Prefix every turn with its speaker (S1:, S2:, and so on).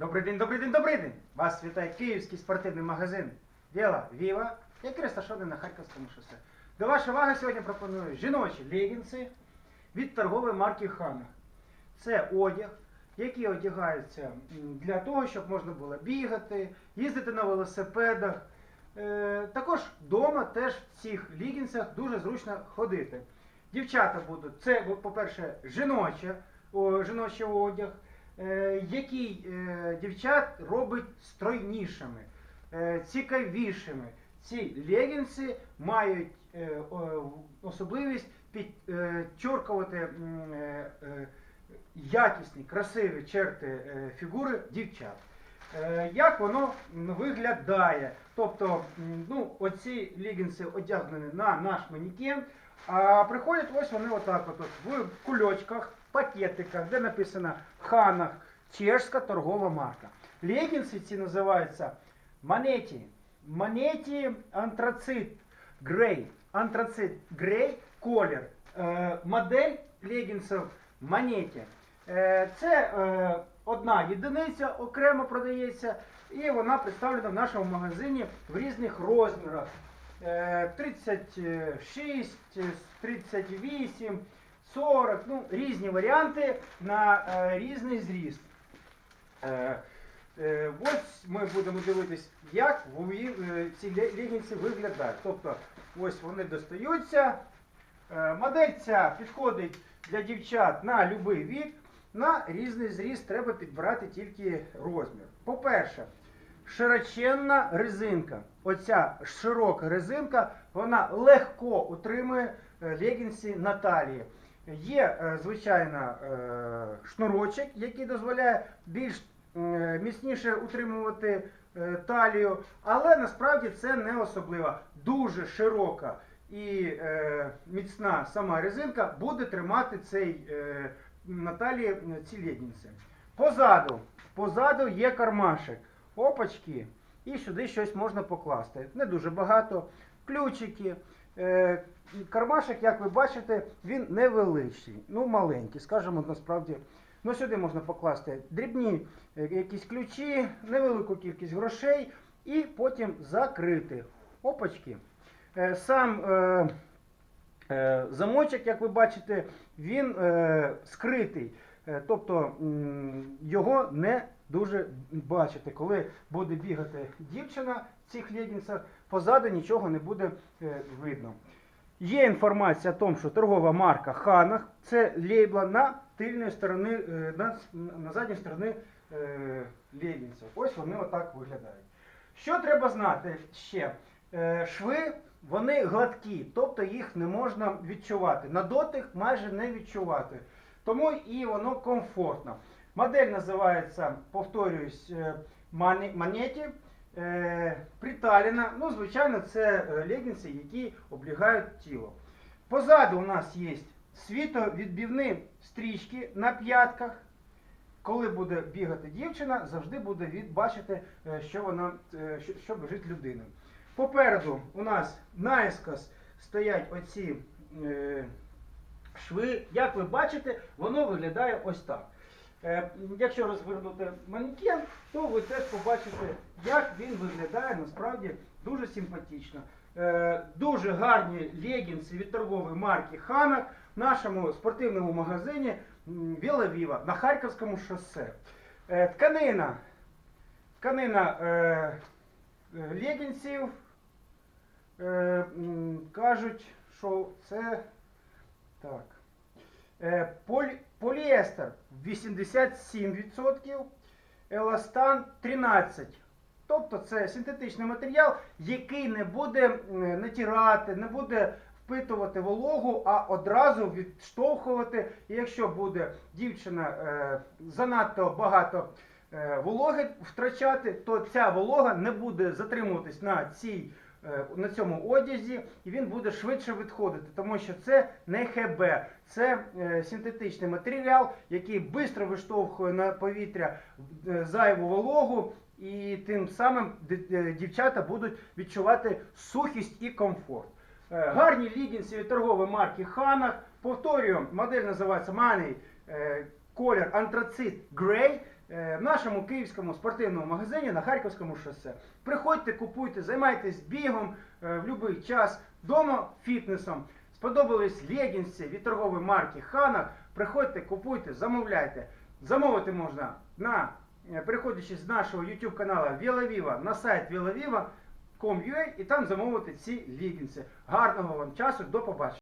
S1: Добрий день, добрий день, добрий день! Вас вітає київський спортивний магазин Віла Віва, який розташований на Харківському шосе. До вашої уваги сьогодні пропоную жіночі легінси від торгової марки Хана. Це одяг, який одягається для того, щоб можна було бігати, їздити на велосипедах. Е, також вдома теж в цих легінсах дуже зручно ходити. Дівчата будуть, це, по-перше, жіноче, жіночий одяг, який е, дівчат робить стройнішими, е, цікавішими. Ці легінси мають е, особливість підчоркувати е, е, якісні, красиві черти е, фігури дівчат. Е, Як воно виглядає? Тобто, ну, оці легінси одягнені на наш манікен, а приходять ось вони отак от, от в кульочках, пакетиках, де написано Ханах, чешська торгова марка. Легінси ці називаються Манеті. Манеті антрацит грей. Антрацит грей колір. Е, модель легінсів Манеті. Е, це е, одна єдиниця окремо продається, і вона представлена в нашому магазині в різних розмірах. Е, 36, е, 38, 40, ну, різні варіанти на е, різний зріст. Е, е, ось ми будемо дивитись, як е, ці легінси виглядають. Тобто, ось вони достаються. Е, Модель ця підходить для дівчат на будь-який вік. На різний зріст треба підбирати тільки розмір. По-перше, широченна резинка. Оця широка резинка, вона легко утримує е, легінси на талії. Є, е, звичайно, е, шнурочок, який дозволяє більш е, міцніше утримувати талію, але насправді це не особливо. Дуже широка і міцна сама резинка буде тримати цей на талії ці легінси. Позаду, позаду є кармашек, опачки, і сюди щось можна покласти. Не дуже багато. Ключики. Е, кармашек, як ви бачите, він невеличкий, ну маленький, скажімо, насправді. Ну, сюди можна покласти дрібні е, якісь ключі, невелику кількість грошей і потім закрити. Опачки. Е, Сам е, е, замочок, як ви бачите, він е, скритий. Тобто його не дуже бачите. Коли буде бігати дівчина в цих легінсах, позаду нічого не буде е, видно. Є інформація о тому, що торгова марка Ханах це лейбла на тильної сторони, е, на, на задній сторони е, легінсів. Ось вони отак виглядають. Що треба знати ще? Е, Шви вони гладкі, тобто їх не можна відчувати. На дотик майже не відчувати. Тому і воно комфортно. Модель називається, повторююсь, е, Мане- Манеті. Е, Приталіна. Ну, звичайно, це е, легінси, які облігають тіло. Позаду у нас є світовідбивні стрічки на п'ятках. Коли буде бігати дівчина, завжди буде бачити, е, що вона що, біжить людина. Попереду у нас наискос стоять оці шви. Як ви бачите, воно виглядає ось так. Е, якщо розвернути манекен, то ви теж побачите, як він виглядає насправді дуже симпатично. Е, дуже гарні легінси від торгової марки Ханак в нашому спортивному магазині Віла Віва на Харківському шосе. Е, тканина. Тканина легінсів. Е, кажуть, що це так. Полі, поліестер 87%, еластан 13%. Тобто це синтетичний матеріал, який не буде натирати, не буде впитувати вологу, а одразу відштовхувати. І якщо буде дівчина е, занадто багато е, вологи втрачати, то ця волога не буде затримуватись на цій на цьому одязі, і він буде швидше відходити, тому що це не ХБ, це е, синтетичний матеріал, який швидко виштовхує на повітря е, зайву вологу, і тим самим е, дівчата будуть відчувати сухість і комфорт. Е, Гарні лігінси від торгової марки Ханах. Повторюю, модель називається Money, е, колір антрацит Grey. Е, в нашому київському спортивному магазині на Харківському шосе. Приходьте, купуйте, займайтесь бігом е, в будь-який час, вдома фітнесом. Сподобались легінси від торгової марки Ханак. Приходьте, купуйте, замовляйте. Замовити можна на е, переходячи з нашого YouTube каналу VeloViva на сайт VeloViva.com.ua і там замовити ці легінси. Гарного вам часу, до побачення.